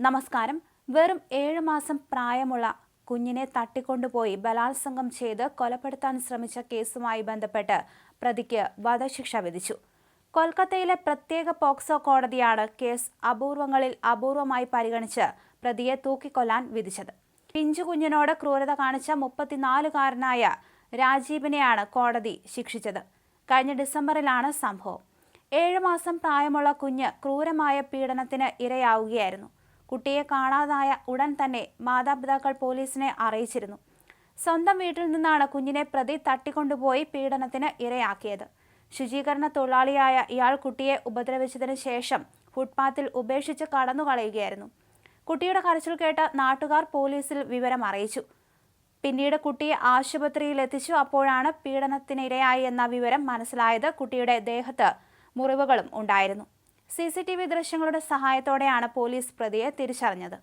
നമസ്കാരം. വെറും ഏഴ് മാസം പ്രായമുള്ള കുഞ്ഞിനെ തട്ടിക്കൊണ്ടുപോയി ബലാത്സംഗം ചെയ്ത് കൊലപ്പെടുത്താൻ ശ്രമിച്ച കേസുമായി ബന്ധപ്പെട്ട് പ്രതിക്ക് വധശിക്ഷ വിധിച്ചു. കൊൽക്കത്തയിലെ പ്രത്യേക പോക്സോ കോടതിയാണ് കേസ് അപൂർവങ്ങളിൽ അപൂർവമായി പരിഗണിച്ച് പ്രതിയെ തൂക്കിക്കൊല്ലാൻ വിധിച്ചത്. പിഞ്ചു കുഞ്ഞിനോട് ക്രൂരത കാണിച്ച മുപ്പത്തിനാലുകാരനായ രാജീവിനെയാണ് കോടതി ശിക്ഷിച്ചത്. കഴിഞ്ഞ ഡിസംബറിലാണ് സംഭവം. ഏഴ് മാസം പ്രായമുള്ള കുഞ്ഞ് ക്രൂരമായ പീഡനത്തിന് ഇരയാവുകയായിരുന്നു. കുട്ടിയെ കാണാതായ ഉടൻ തന്നെ മാതാപിതാക്കൾ പോലീസിനെ അറിയിച്ചിരുന്നു. സ്വന്തം വീട്ടിൽ നിന്നാണ് കുഞ്ഞിനെ പ്രതി തട്ടിക്കൊണ്ടുപോയി പീഡനത്തിന് ഇരയാക്കിയത്. ശുചീകരണ തൊഴിലാളിയായ ഇയാൾ കുട്ടിയെ ഉപദ്രവിച്ചതിന് ശേഷം ഫുട്പാത്തിൽ ഉപേക്ഷിച്ച് കടന്നുകളയുകയായിരുന്നു. കുട്ടിയുടെ കരച്ചിൽ കേട്ട നാട്ടുകാർ പോലീസിൽ വിവരം അറിയിച്ചു. പിന്നീട് കുട്ടിയെ ആശുപത്രിയിൽ എത്തിച്ചു. അപ്പോഴാണ് പീഡനത്തിനിരയായി എന്ന വിവരം മനസ്സിലായത് കുട്ടിയുടെ ദേഹത്ത് മുറിവുകളും ഉണ്ടായിരുന്നു. സി സി ടി വി ദൃശ്യങ്ങളുടെ സഹായത്തോടെയാണ് പോലീസ് പ്രതിയെ തിരിച്ചറിഞ്ഞത്